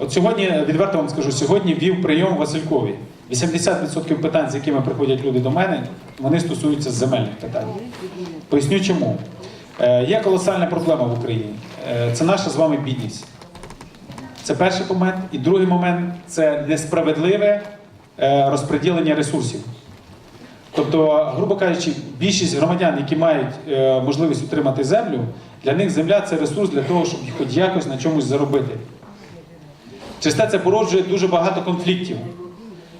От сьогодні, відверто вам скажу, сьогодні вів прийом Василькові. 80% питань, з якими приходять люди до мене, вони стосуються земельних питань. Поясню чому. Е, Є колосальна проблема в Україні. Е, Це наша з вами бідність. Це перший момент. І другий момент це несправедливе е, розподілення ресурсів. Тобто, грубо кажучи, більшість громадян, які мають е, можливість отримати землю, для них земля це ресурс для того, щоб хоч якось на чомусь заробити. Через це породжує дуже багато конфліктів.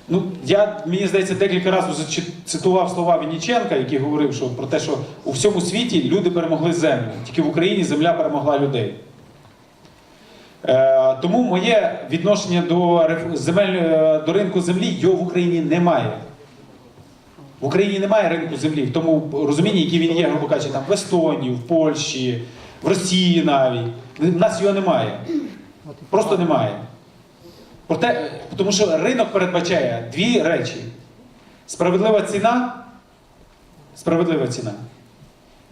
Ну, я, мені здається, декілька разів цитував слова Вінніченка, який говорив що, про те, що у всьому світі люди перемогли землю, тільки в Україні земля перемогла людей. Е, тому моє відношення до, земель, е, до ринку землі його в Україні немає. В Україні немає ринку землі в тому розумінні, який він є, грубо кажучи, там в Естонії, в Польщі, в Росії навіть. У нас його немає. Просто немає. Проте, тому що ринок передбачає дві речі: справедлива ціна, справедлива ціна.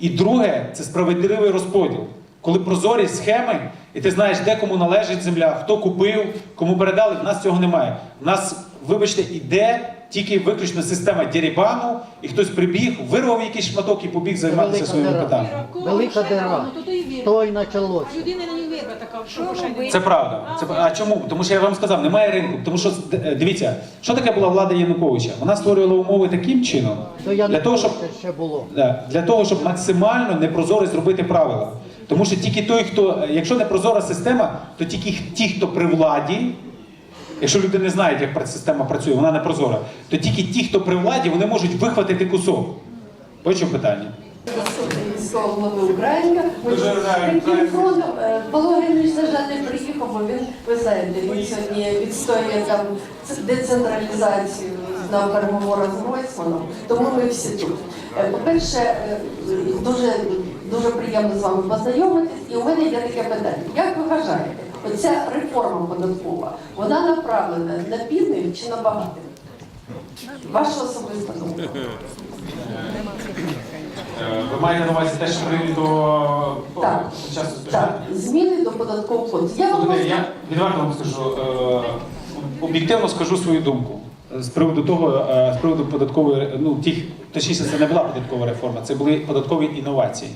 І друге це справедливий розподіл. Коли прозорі схеми, і ти знаєш, де кому належить земля, хто купив, кому передали, в нас цього немає. В нас, вибачте, іде тільки виключно система дерибану, і хтось прибіг, вирвав якийсь шматок і побіг займатися своїми питаннями. Велика вірю. То й почалося. Вірва така, що пошайдеться. Це правда. Це, а чому? Тому що я вам сказав, немає ринку. Тому що е, дивіться, що таке була влада Януковича? Вона створювала умови таким чином, То я для того, щоб ще було. Да, для того, щоб максимально непрозоро зробити правила. Тому що тільки той, хто, якщо не прозора система, то тільки ті, хто при владі, якщо люди не знають, як пра- система працює, вона не прозора, то тільки ті, хто при владі, вони можуть вихватити кусок. Почув питання. Міського голови Українка. Таким фронтом Павло жаль, не приїхав, бо він, ви знаєте, він сьогодні відстоює там децентралізацію на переговорах з Гройсманом, тому ми всі тут. Е, По-перше, е, дуже, дуже приємно з вами познайомитись, і у мене є таке питання. Як ви вважаєте, оця реформа податкова, вона направлена на бідних чи на багатих? Ваша особиста думка. Е, Ви маєте на увазі те, що прийняли до Так. часу Так, зміни до податкового кодексу. Я вам Слухайте, я відверто вам скажу, е, об'єктивно скажу свою думку. З приводу того, е, з приводу податкової, ну тих, точніше, це не була податкова реформа, це були податкові інновації.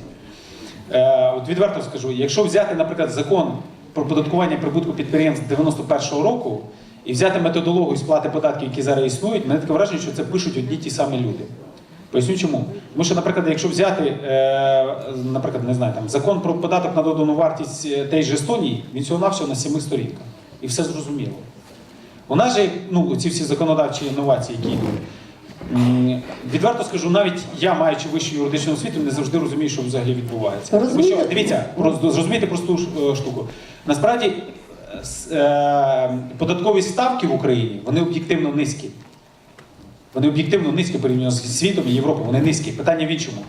Е, От відверто скажу, якщо взяти, наприклад, закон про податкування прибутку підприємств 91-го року і взяти методологію сплати податків, які зараз існують, мене таке враження, що це пишуть одні ті самі люди. Поясню чому. Тому що, наприклад, якщо взяти, е, наприклад, не знаю, там закон про податок на додану вартість е, тієї ж Естонії, він всього навсього на семи сторінках. І все зрозуміло. У нас же, ну, ці всі законодавчі інновації, які йдуть. Відверто скажу, навіть я, маючи вищу юридичну освіту, не завжди розумію, що взагалі відбувається. Тому що, дивіться, зрозумійте просту е, штуку. Насправді, податкові ставки в Україні вони об'єктивно низькі. Вони об'єктивно низькі порівняно з світом і Європою, вони низькі. Питання в іншому.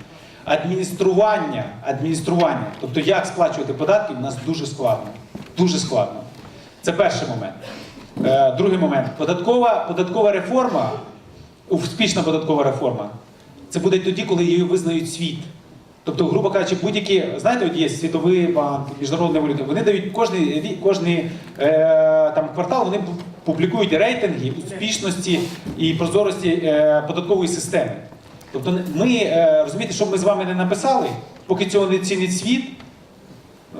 Адміністрування, адміністрування, тобто як сплачувати податки, в нас дуже складно. Дуже складно. Це перший момент. Е, другий момент. Податкова, податкова реформа, успішна податкова реформа, це буде тоді, коли її визнають світ. Тобто, грубо кажучи, будь-які, знаєте, от є Світовий банк, Міжнародний валютний, вони дають кожний, кожний е, там, квартал, вони публікують рейтинги успішності і прозорості е, податкової системи. Тобто ми, е, розумієте, що б ми з вами не написали, поки цього не цінить світ, е,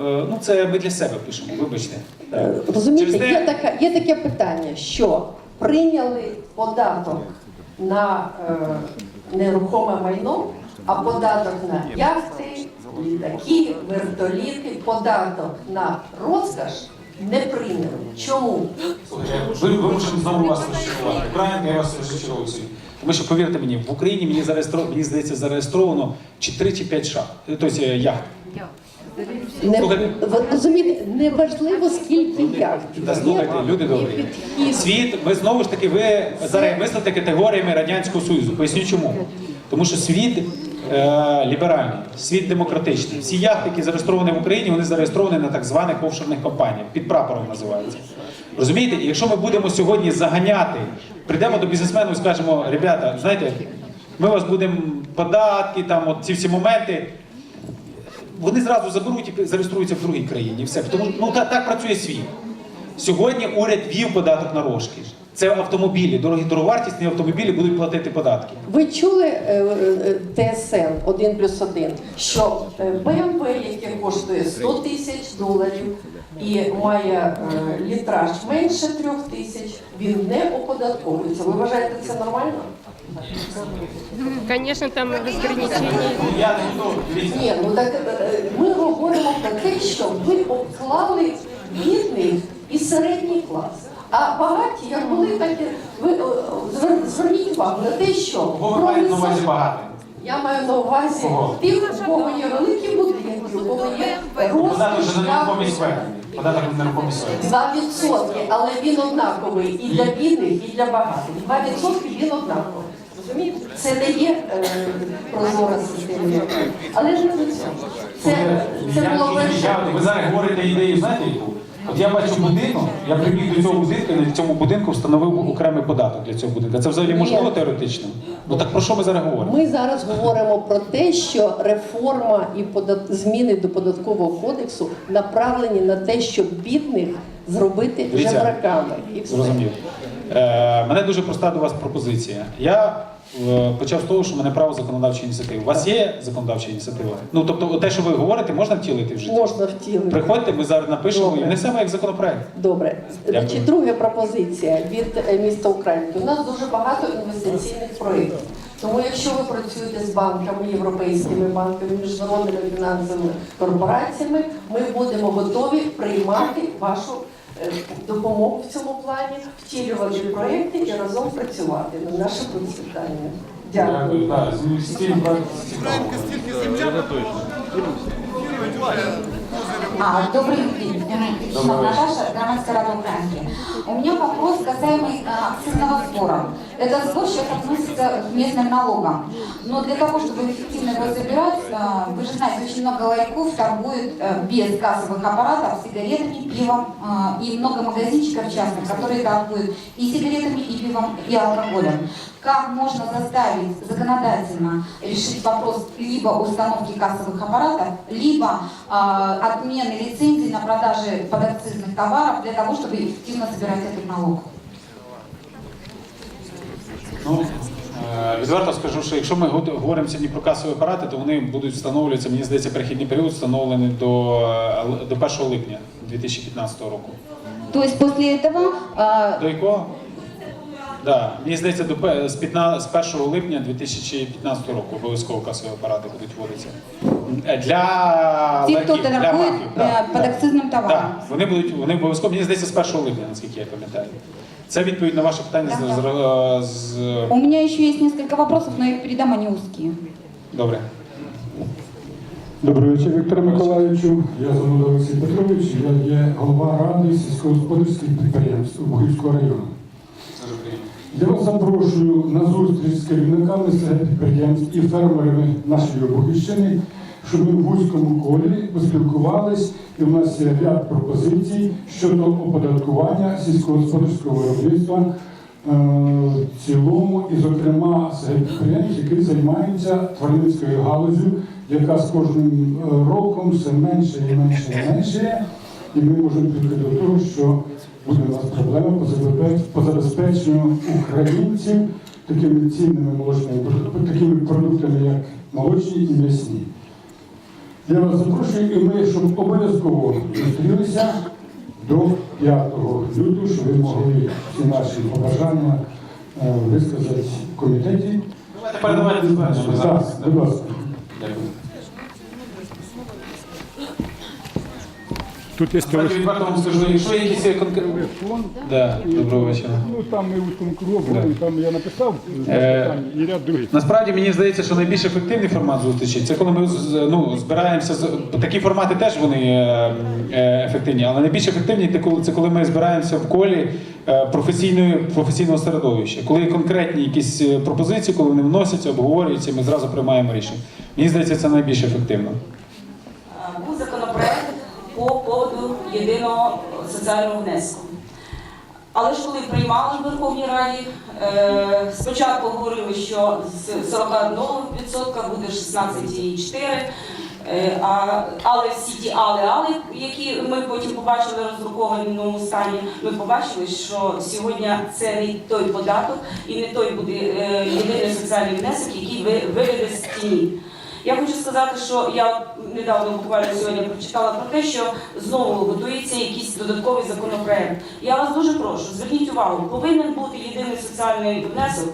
ну це ми для себе пишемо, вибачте. Е, Розумієте, Через те- є, така, є таке питання, що прийняли податок на е, нерухоме майно, а податок на яхти, літаки, вертоліти, податок на розкаш не прийняли. Чому? Ви вимушені знову вас розчарувати. Українка, я вас сьогодні. Тому що повірте мені, в Україні мені зареєстровано, мені здається, зареєстровано чи 3 чи 5 шахт, тобто е, яхт. Не, ви розумієте, неважливо скільки яхт. Та слухайте, люди добрі. Світ, ви знову ж таки, ви зараз мислите категоріями Радянського Союзу. Поясню чому. Тому що світ е, ліберальний, світ демократичний. Всі яхти, які зареєстровані в Україні, вони зареєстровані на так званих офшорних компаніях. Під прапором називаються. Розумієте? І якщо ми будемо сьогодні заганяти, прийдемо до бізнесменів і скажемо, ребята, знаєте, ми вас будемо податки, там от ці всі моменти. Вони зразу заберуть і зареєструються в другій країні. Все. Тому ну так, так працює світ. Сьогодні уряд ввів податок на розкіш. Це автомобілі, дорогі дороговартісні автомобілі будуть платити податки. Ви чули е, е, ТСН 1 плюс 1? що е, БМВ, яке коштує 100 тисяч доларів і має е, літраж менше трьох тисяч, він не оподатковується. Ви вважаєте це нормально? Конечно, там разграничение. Я не буду дивіться. Ні, ну так е, ми говоримо про те, що ви обклали бідний і середній клас. А багаті, як були, так і ви е, зверніть увагу на те, що маєте на увазі провінція- я маю на увазі тих, у кого є великі будинки, у кого є сфери. Два відсотки, але він однаковий і для бідних, і для багатих. Два відсотки він однаковий. Розумієте? Це не є е, прозора система. Але ж не. Це, це було перше. Ви зараз говорите ідею, знаєте яку? От я бачу будинок, я прибіг до цього будинку, і на цьому будинку встановив окремий податок для цього будинку. Це взагалі можливо теоретично? Ну так про що ми зараз говоримо? Ми зараз говоримо про те, що реформа і подат... зміни до податкового кодексу направлені на те, щоб бідних зробити жебраками. Зрозумів. Е, мене дуже проста до вас пропозиція. Я почав з того, що мене право законодавчої ініціативи. У вас є законодавча ініціатива? Ну тобто, те, що ви говорите, можна втілити в житті? Можна втілити. Приходьте, ми зараз напишемо і Добре. внесемо як законопроект. Добре. Дякую. Значить, друга пропозиція від е, міста Українки. У нас дуже багато інвестиційних проєктів. Тому якщо ви працюєте з банками, європейськими банками, міжнародними фінансовими корпораціями, ми будемо готові приймати вашу допомогу в цьому плані, втілювати проєкти і разом працювати над нашим процвітанням. Дякую. А, добрый день, Наташа, Громадская рада Украинки. У меня вопрос касаемый акцизного сбора. Этот сбор сейчас относится к местным налогам. Но для того, чтобы эффективно его забирать, а, вы же знаете, очень много ларьков торгуют а, без кассовых аппаратов сигаретами, пивом а, и много магазинчиков частных, которые торгуют и сигаретами, и пивом, и алкоголем. Как можно заставить законодательно решить вопрос либо установки кассовых аппаратов, либо отмены лицензий на продажи подакцизных товаров для того, чтобы эффективно собирать этот налог? відверто скажу, що якщо ми год- говоримо сьогодні про касові апарати, то вони будуть встановлюватися, мені здається, перехідний період встановлений до, е, л- до 1 липня 2015 року. То есть после этого а, До якого? Да. Мені здається, до, пе- з, 15, з 1 липня 2015 року обов'язково касові апарати будуть вводитися. Е, Для те, кто ларьків, для торгует мафів, э, да, да. подакцизным товаром. Так, вони будуть вони обов'язково, мені здається, з 1 липня, наскільки я пам'ятаю. Це відповідь на ваше питання з, з, з, У меня еще есть несколько вопросов, но я их передам, они узкие. Добре. Добрий вечір, Віктор Миколаївичу. Я Зануда Олексій Петрович, я є голова ради сільськогосподарських підприємств Бугівського району. Я вас запрошую на зустріч з керівниками серед підприємств і фермерами нашої Богівщини, щоб ми в вузькому колі поспілкувались, і в нас є ряд пропозицій щодо оподаткування сільськогосподарського виробництва е, в цілому, і, зокрема, серед підприємств, які займаються тваринницькою галузю, яка з кожним е, роком все менше і менше і менше. І ми можемо прийти до того, що буде у нас проблема по забезпеченню українців такими цінними молочними такими продуктами, як молочні і м'ясні. Я вас запрошую, і ми, щоб обов'язково зустрілися до 5 лютого, щоб ви могли всі наші побажання е, висказати в комітеті. Давайте передавайте. Так, будь ласка. Тут є Давайте відверто вам скажу, якщо є якісь конкретні... телефон. Да, доброго вечора. Ну там ми у тому кругу, там я написав Е, питання і ряд других. Насправді мені здається, що найбільш ефективний формат зустрічі це коли ми з- ну, збираємося з такі формати теж вони е, е, ефективні, але найбільш ефективні це коли це коли ми збираємося в колі е, професійної професійного середовища. Коли є конкретні якісь е, пропозиції, коли вони вносяться, обговорюються, ми зразу приймаємо рішення. Мені здається, це найбільш ефективно. був законопроект по поводу єдиного соціального внеску. Але ж коли приймали в Верховній Раді, е, спочатку говорили, що з 41% буде 16,4%, Е, але всі ті але, але, які ми потім побачили в новому стані, ми побачили, що сьогодні це не той податок і не той буде е, єдиний соціальний внесок, який ви- виведе з тіні. Я хочу сказати, що я недавно буквально сьогодні прочитала про те, що знову готується якийсь додатковий законопроект. Я вас дуже прошу, зверніть увагу, повинен бути єдиний соціальний внесок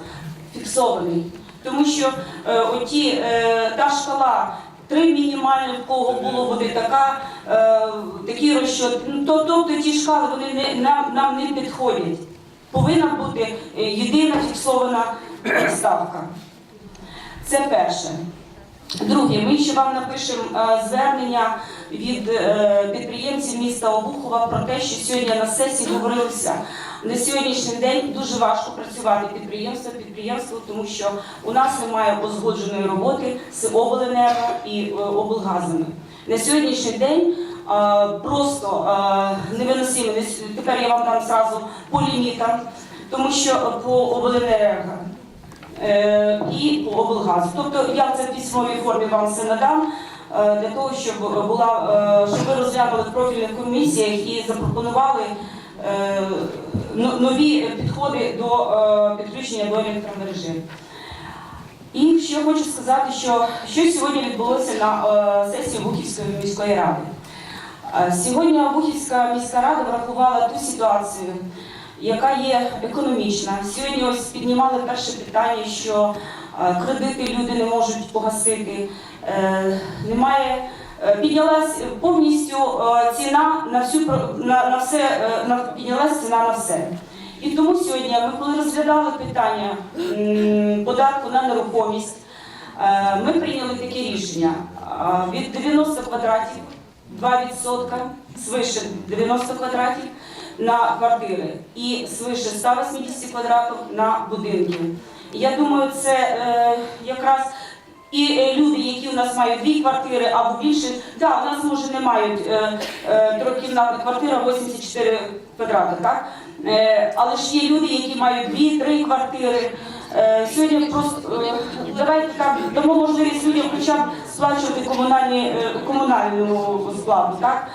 фіксований. Тому що е, оті, е, та шкала, три мінімальні, в кого було буде така, е, такі розчот. Ну, то- тобто ті шкали вони не, нам, нам не підходять. Повинна бути е, єдина фіксована е, ставка. Це перше. Друге, ми ще вам напишемо е, звернення від е, підприємців міста Обухова про те, що сьогодні на сесії говорилося. На сьогоднішній день дуже важко працювати підприємство підприємство, тому що у нас немає узгодженої роботи з обленерго і е, облгазами. На сьогоднішній день просто невиносимо. Тепер я вам дам зразу по лімітам, тому що по обленерго і по облгазу. Тобто я це в письмовій формі вам все надам е, для того, щоб була е, щоб ви розглянули в профільних комісіях і запропонували е, нові підходи до е, підключення до електромережі. І ще хочу сказати, що що сьогодні відбулося на е, сесії Бухівської міської ради. Е, Сьогодні Бухівська міська рада врахувала ту ситуацію, яка є економічна. Сьогодні ось піднімали перше питання, що е, кредити люди не можуть погасити. Е, Немає е, піднялась повністю ціна на всю на, на все на піднялась ціна на все. І тому сьогодні ми коли розглядали питання податку на нерухомість, ми прийняли таке рішення від 90 квадратів 2% свише 90 квадратів на квартири і свише 180 квадратів на будинки. Я думаю, це е, якраз і е, люди, які у нас мають дві квартири або більше, да, у нас може не мають е, е, трьохкімнатна квартира 84 квадрати, так? Е, але ж є люди, які мають дві-три квартири. Е, сьогодні просто е, давайте так дамо можливість людям хоча б сплачувати комунальні комунальну складу, так?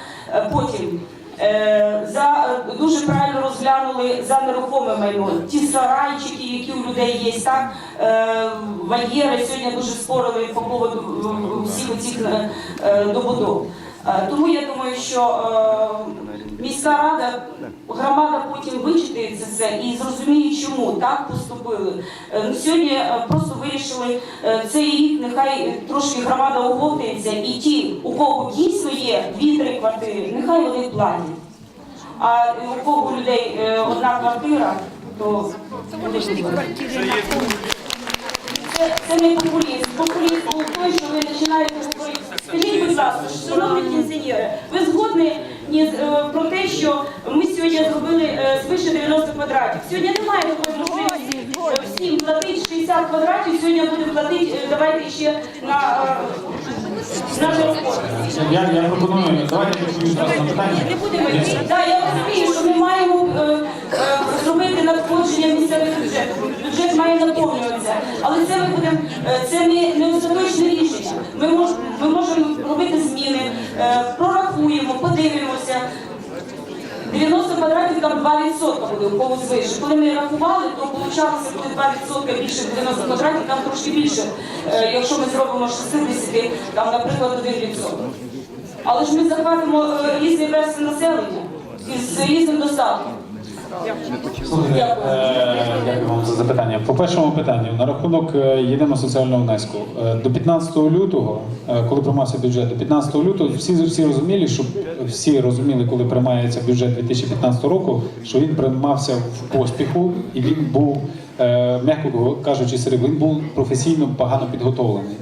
Потім. Е, За е, дуже правильно розглянули за нерухоме майно. Ті сарайчики, які у людей є, так е, вольєри сьогодні дуже спорили по поводу всіх цих добудов. Тому я думаю, що міська рада, громада потім вичитає це все і зрозуміє, чому так поступили. Е, ну, Сьогодні е, просто вирішили е, цей рік, нехай трошки громада оговтається, і ті, у кого дійсно є дві-три квартири, нехай вони платять. А у кого людей одна квартира, то буде це, це не популізм. Популізм був той, що ви починаєте говорити. Скажіть, будь ласка, шановні пенсіонери, ви згодні ні, е, про те, що ми сьогодні зробили е, свише 90 квадратів. Сьогодні немає такої можливості е, всім платити 60 квадратів, сьогодні будемо платити, давайте ще на, е, на. Я, я пропоную, давайте на питання. Не будемо. Да, я розумію, що ми маємо зробити надходження місцевих бюджетів. Бюджет має наповнюватися. Але це ми будемо, це не, не остаточне рішення. Ми, мож, ми можемо робити зміни, е, прорахуємо, подивимося. 90 квадратів там 2% буде у кого свише. Коли ми рахували, то получалося буде 2% більше 90 квадратів, там трошки більше. Е, Якщо ми зробимо 60, там, наприклад, 1%. Але ж ми захватимо е, різні верстви населення із різним достатком. Слухайте, е, Дякую вам за запитання. По першому питанню на рахунок е, єдиного соціального внеску. Е, До 15 лютого, коли приймався бюджет, до 15 лютого всі всі розуміли, що всі розуміли, коли приймається бюджет 2015 року, що він приймався в поспіху і він був, м'яко кажучи, Сергій, він був професійно погано підготовлений.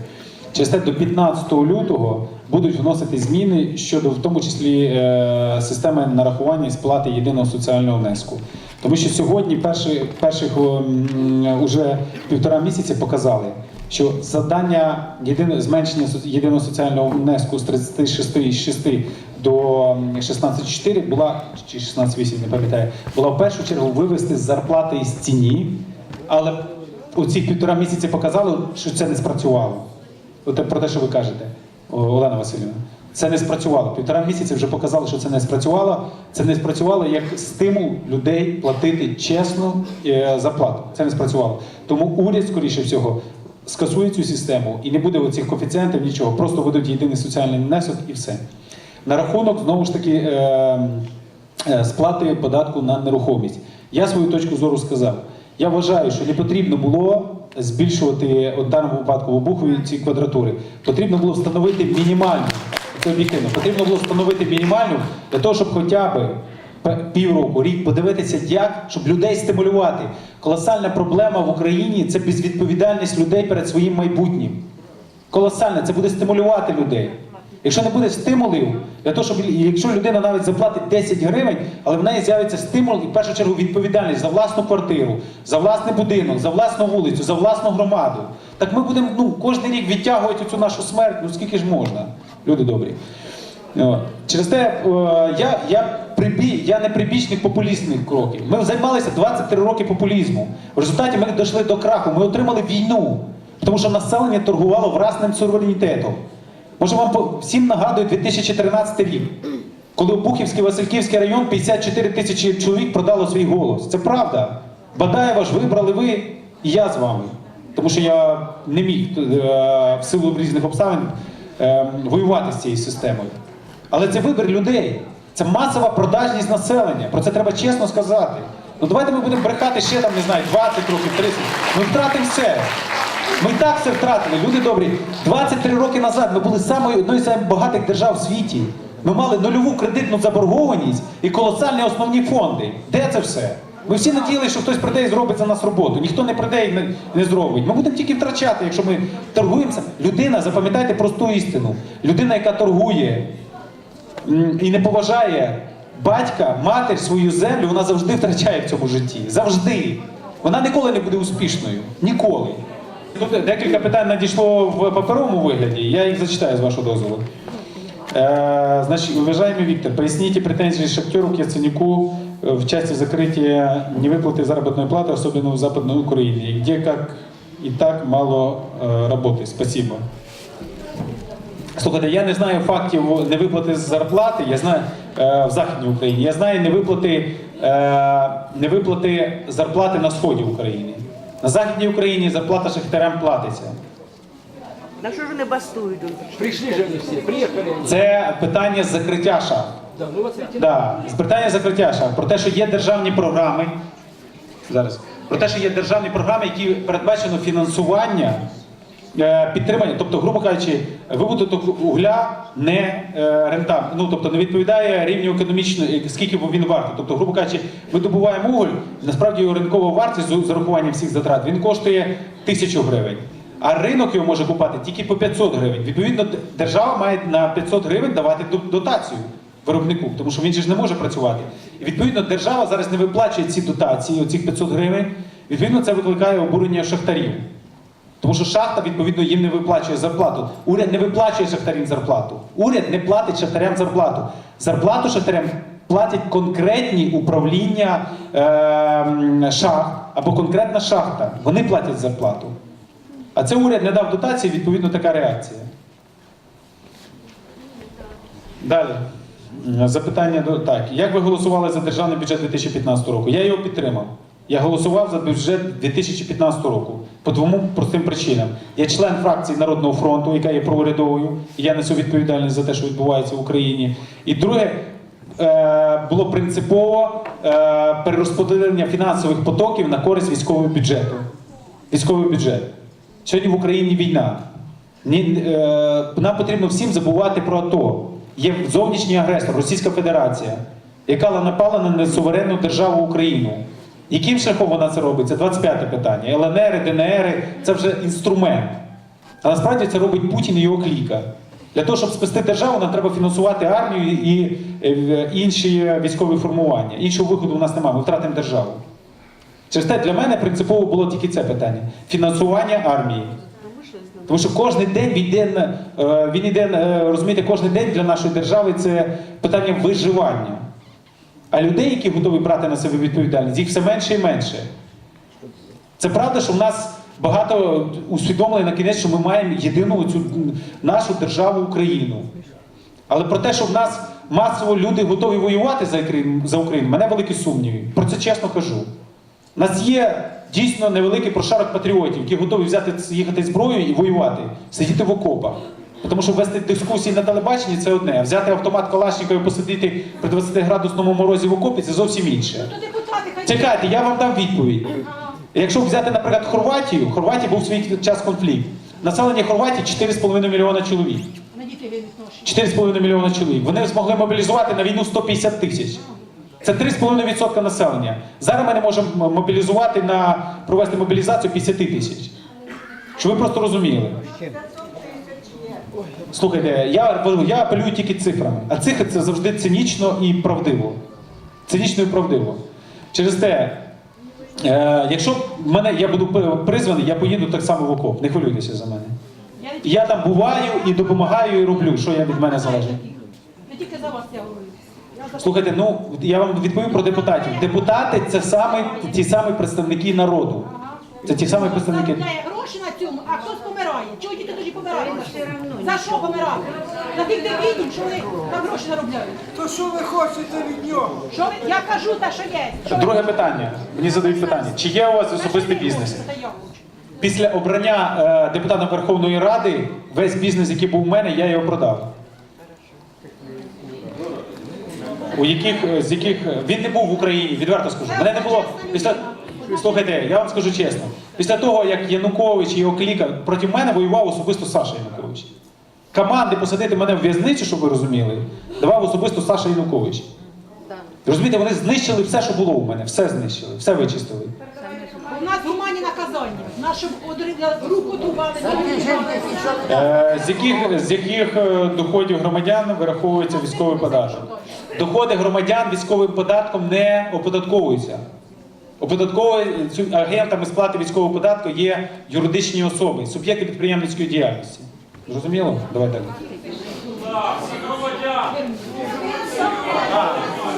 Через те до 15 лютого будуть вносити зміни щодо в тому числі е, системи нарахування і сплати єдиного соціального внеску. Тому що сьогодні перші, перших уже півтора місяці показали, що завдання єдине, зменшення єдиного соціального внеску з 36,6 до м, 16,4 була, чи 16,8, не пам'ятаю, була в першу чергу вивести зарплати із ціні, але у ці півтора місяці показали, що це не спрацювало. Про те, що ви кажете. Олена Васильівна. Це не спрацювало. Півтора місяці вже показали, що це не спрацювало. Це не спрацювало як стимул людей платити чесну е, зарплату. Це не спрацювало. Тому уряд, скоріше всього, скасує цю систему і не буде оцих коефіцієнтів, нічого. Просто ведуть єдиний соціальний внесок і все. На рахунок знову ж таки е, е, сплати податку на нерухомість. Я свою точку зору сказав. Я вважаю, що не потрібно було збільшувати у даному випадку в Обухові ці квадратури. Потрібно було встановити мінімальну. Це об'єктивно. Потрібно було встановити мінімальну для того, щоб хоча б півроку, рік подивитися, як, щоб людей стимулювати. Колосальна проблема в Україні це безвідповідальність людей перед своїм майбутнім. Колосальна, це буде стимулювати людей. Якщо не буде стимулів, для того, щоб якщо людина навіть заплатить 10 гривень, але в неї з'явиться стимул і в першу чергу відповідальність за власну квартиру, за власний будинок, за власну вулицю, за власну громаду. Так ми будемо ну, кожен рік відтягувати цю нашу смерть, ну скільки ж можна, люди добрі. Через те е, я, я, прибі, я не прибічник популістних кроків. Ми займалися 23 роки популізму. В результаті ми дійшли до краху, ми отримали війну, тому що населення торгувало власним суверенітетом. Може, вам всім нагадує 2013 рік, коли Бухівський Васильківський район 54 тисячі чоловік продало свій голос. Це правда. Бадаєва ж вибрали ви і я з вами. Тому що я не міг е, в силу різних обставин е, воювати з цією системою. Але це вибір людей. Це масова продажність населення. Про це треба чесно сказати. Ну давайте ми будемо брехати ще там, не знаю, 20 років, 30. Ми втратимо все. Ми так все втратили. Люди добрі. 23 роки назад ми були самою одною з самих багатих держав в світі. Ми мали нульову кредитну заборгованість і колосальні основні фонди. Де це все? Ми всі надіялися, що хтось прийде і зробить за нас роботу. Ніхто не прийде і не, не зробить. Ми будемо тільки втрачати, якщо ми торгуємося. Людина, запам'ятайте просту істину. Людина, яка торгує і не поважає батька, матір, свою землю, вона завжди втрачає в цьому житті. Завжди. Вона ніколи не буде успішною. Ніколи. Тут декілька питань надійшло в паперовому вигляді, я їх зачитаю з вашого дозволу. Е, значит, уважаемый Виктор, поясните претензии шахтеру к Яценюку э, в части закрытия невыплаты заработной платы, особенно в Западной Украине, где как и так мало э, работы. Спасибо. Слухайте, я не знаю фактів невиплати зарплати, я знаю е, в Західній Україні. Я знаю невиплати, е, невиплати зарплати на сході України. На Західній Україні зарплата шахтарям платиться. На що ж вони бастують? Прийшли же они все, приехали. Це питання закриття шахт. Да, ну Да, питання закриття шахт. Про те, що є державні програми. Зараз. Про те, що є державні програми, які передбачено фінансування, підтримання, тобто, грубо кажучи, видобуток угля не е, рентаб, ну тобто не відповідає рівню економічної, скільки він вартий. Тобто, грубо кажучи, ми добуваємо уголь, насправді його ринкова вартість з урахуванням всіх затрат, він коштує тисячу гривень. А ринок його може купати тільки по 500 гривень. Відповідно, держава має на 500 гривень давати дотацію виробнику, тому що він же ж не може працювати. І відповідно держава зараз не виплачує ці дотації, оцих 500 гривень. Відповідно, це викликає обурення шахтарів. Тому що шахта, відповідно, їм не виплачує зарплату. Уряд не виплачує шахтарям зарплату. Уряд не платить шахтарям зарплату. Зарплату шахтарям платять конкретні управління е, шахт або конкретна шахта. Вони платять зарплату. А це уряд не дав дотації, відповідно, така реакція. Далі. Запитання до так. Як ви голосували за державний бюджет 2015 року? Я його підтримав. Я голосував за бюджет 2015 року по двом простим причинам. Я член фракції Народного фронту, яка є проурядовою, і я несу відповідальність за те, що відбувається в Україні. І друге, е, було принципово е, перерозподілення фінансових потоків на користь військового бюджету. Військовий бюджет. Сьогодні в Україні війна. Е, нам потрібно всім забувати про АТО. Є зовнішній агресор, Російська Федерація, яка напала на несуверенну державу Україну. Яким шляхом вона це робить? Це 25 питання. ЛНР, ДНР це вже інструмент. А насправді це робить Путін і його кліка. Для того, щоб спасти державу, нам треба фінансувати армію і е, інші військові формування. Іншого виходу у нас немає, ми втратимо державу. Через те для мене принципово було тільки це питання: фінансування армії. Тому що кожен день він йде, е, він йде, е, розумієте, кожен день для нашої держави це питання виживання. А людей, які готові брати на себе відповідальність, їх все менше і менше. Це правда, що в нас багато усвідомили на кінець, що ми маємо єдину цю нашу державу Україну. Але про те, що в нас масово люди готові воювати за Україну, за Україну, мене великі сумніви. Про це чесно кажу. У нас є дійсно невеликий прошарок патріотів, які готові взяти їхати зброю і воювати, сидіти в окопах. Тому що вести дискусії на телебаченні це одне, а взяти автомат Калашникова і посидіти при 20 градусному морозі в окопі це зовсім інше. Хай Чекайте, я вам дам відповідь. Якщо взяти, наприклад, Хорватію, в Хорватії був свій час конфлікт. Населення Хорватії 4,5 мільйона чоловік. на дітей відношення. 4,5 мільйона чоловік. Вони змогли мобілізувати на війну 150 тисяч. Це 3,5% населення. Зараз ми не можемо мобілізувати на провести мобілізацію 50 тисяч. Щоб ви просто розуміли. Слухайте, я, я апелюю тільки цифрами. А цифри це завжди цинічно і правдиво. Цинічно і правдиво. Через те, е, якщо мене я буду призваний, я поїду так само в окоп. Не хвилюйтеся за мене. Я там буваю і допомагаю, і роблю, що я від мене залежить. Не тільки за вас я говорю. Слухайте, ну я вам відповім про депутатів. Депутати це саме ті самі представники народу. Це ті самі представники. Заробляє на цьому, а хтось помирає. Чого діти тоді помирають? За що помирати? За тих дебілів, що вони там гроші заробляють. То що ви хочете від нього? Що ви? Я кажу те, що є. Що ви- Друге питання. Мені задають питання: чи є у вас особистий бізнес? Це я хочу. Після обрання е, депутата Верховної Ради весь бізнес, який був у мене, я його продав. У яких, е, з яких е, він не був в Україні, відверто скажу. Мене не було. Після слухайте, я вам скажу чесно. Після того, як Янукович і його кліка проти мене воював особисто Саша Янукович. Команди посадити мене в в'язницю, щоб ви розуміли, давав особисто Саша Янукович. Розумієте, вони знищили все, що було у мене, все знищили, все вичистили. У нас гуманні наказання. Нашим руку отрубали, ноги отрубали. Е, З яких, з яких е, доходів громадян вираховується військовий податок? Доходи громадян військовим податком не оподатковуються. Оподатковує агентами сплати військового податку є юридичні особи, суб'єкти підприємницької діяльності. Зрозуміло? Давай далі.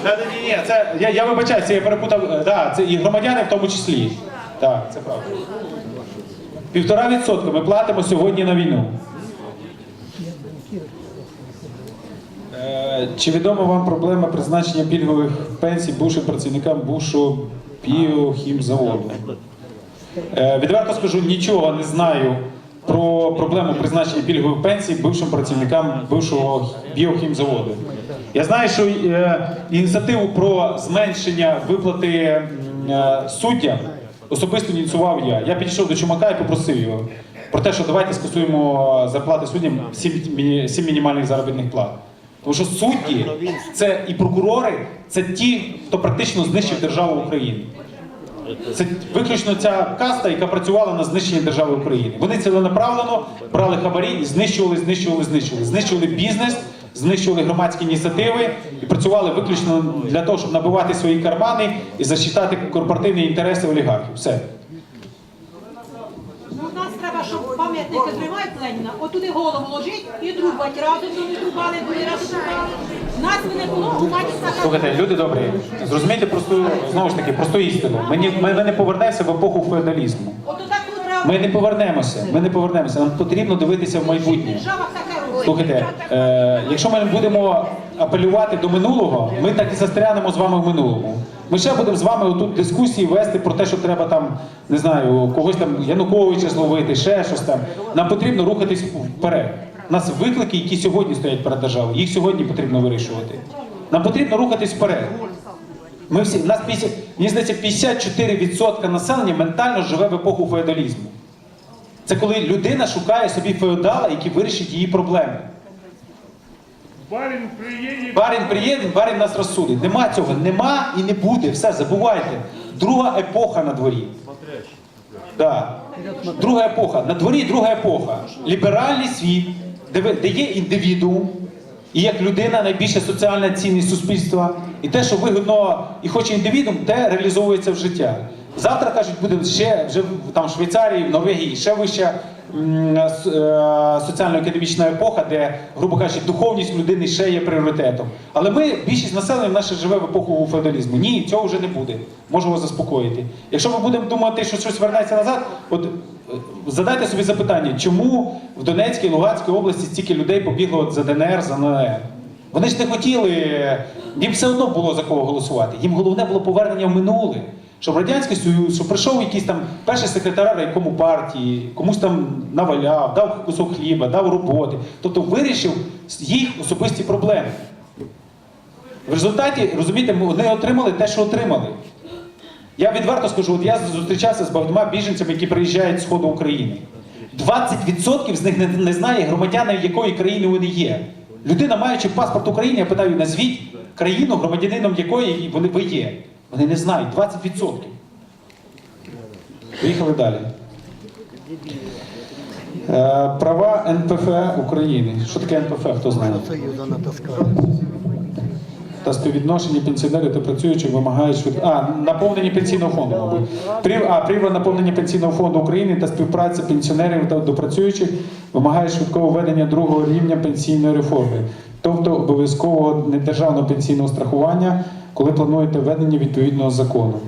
Да, да, ні, ні, це я, я вибачаюся, я перепутав. е, Да, це і громадяни в тому числі. Так, це правда. Півтора відсотка ми платимо сьогодні на війну. Е, Чи відома вам проблема призначення пільгових пенсій бувшим працівникам бувшого біохімзаводу? Е, Відверто скажу, нічого не знаю про проблему призначення пільгових пенсій бившим працівникам бившого біохімзаводу. Я знаю, що е, ініціативу про зменшення виплати е, суддям особисто ініціював я. Я підійшов до Чумака і попросив його про те, що давайте скасуємо зарплати суддям 7, міні- 7 мінімальних заробітних плат. Тому що судді це і прокурори це ті, хто практично знищив державу України. Це виключно ця каста, яка працювала на знищенні держави України. Вони ціленаправлено брали хабарі і знищували, знищували, знищували. Знищували бізнес, знищували громадські ініціативи і працювали виключно для того, щоб набивати свої кармани і защитати корпоративні інтереси олігархів. Все. Ну, у нас треба, щоб пам'ятники тримають Леніна, отуди голову ложить і трубать. Разом вони трубали, були разом трубали. Нас би не було, гуманність наказання. Слухайте, люди добрі, зрозумійте просту, знову ж таки, просту істину. Ми, ні- ми, ми не повернемося в епоху феодалізму. Ото так тут. Ми не повернемося. Ми не повернемося. Нам потрібно дивитися в майбутнє. робить. Слухайте, е, якщо ми будемо апелювати до минулого, ми так і застрянемо з вами в минулому. Ми ще будемо з вами отут дискусії вести про те, що треба там, не знаю, когось там Януковича зловити, ще щось там. Нам потрібно рухатись вперед. У нас виклики, які сьогодні стоять перед державою, їх сьогодні потрібно вирішувати. Нам потрібно рухатись вперед. Ми всі, нас 50, мені здається, 54% населення ментально живе в епоху феодалізму. Це коли людина шукає собі феодала, який вирішить її проблеми. Барин приїде. Барин приїде, барин нас розсудить. Нема цього, нема і не буде. Все, забувайте. Друга епоха на дворі. Да. Друга епоха. На дворі друга епоха. Ліберальний світ, де, є індивідуум, і як людина найбільша соціальна цінність суспільства. І те, що вигідно і хоче індивідуум, те реалізовується в життя. Завтра кажуть, буде ще вже там в Швейцарії, в Норвегії ще вища соціально-економічна епоха, де, грубо кажучи, духовність людини ще є пріоритетом. Але ми, більшість населення наше живе в епоху феодалізму. Ні, цього вже не буде. Можу вас заспокоїти. Якщо ми будемо думати, що щось вернеться назад, от задайте собі запитання, чому в Донецькій Луганській області стільки людей побігло от за ДНР, за НЛР? Вони ж не хотіли, їм все одно було за кого голосувати. Їм головне було повернення в минуле. Щоб Радянський Союз, щоб прийшов якийсь там перший секретар райкому партії, комусь там наваляв, дав кусок хліба, дав роботи. Тобто вирішив їх особисті проблеми. В результаті, розумієте, вони отримали те, що отримали. Я відверто скажу, от я зустрічався з багатьма біженцями, які приїжджають з сходу України. 20% з них не, не знає громадяни, якої країни вони є. Людина, маючи паспорт України, я питаю, назвіть країну, громадянином якої вони ви є. Вони не знають, 20%. Поїхали далі. Е, права НПФ України. Що таке НПФ? Хто знає? та співвідношення пенсіонерів та працюючих вимагають швид... А, наповнення пенсійного фонду, мабуть. А, при наповнення пенсійного фонду України та співпраця пенсіонерів та допрацюючих вимагає швидкого введення другого рівня пенсійної реформи, тобто обов'язкового недержавного пенсійного страхування, коли плануєте введення відповідного закону.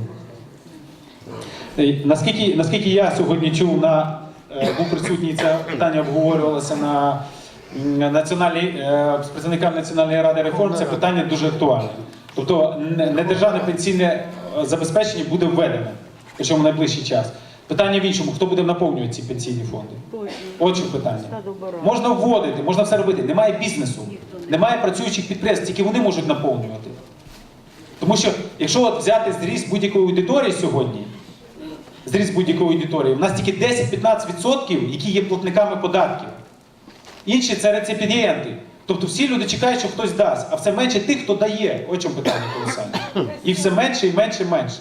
Е, Наскільки, наскільки я сьогодні чув на е, був присутній, це питання обговорювалося на національній е, з представниками Національної ради реформ, це питання дуже актуальне. Тобто недержавне пенсійне забезпечення буде введене, причому в найближчий час. Питання в іншому, хто буде наповнювати ці пенсійні фонди? От що питання. Можна вводити, можна все робити. Немає бізнесу, немає працюючих підприємств, тільки вони можуть наповнювати. Тому що якщо от взяти зріст будь-якої аудиторії сьогодні, зріст будь-якої аудиторії, у нас тільки 10-15%, які є платниками податків. Інші це реципієнти. Тобто всі люди чекають, що хтось дасть, а все менше тих, хто дає. О чому питання колосальне. І все менше і менше і менше.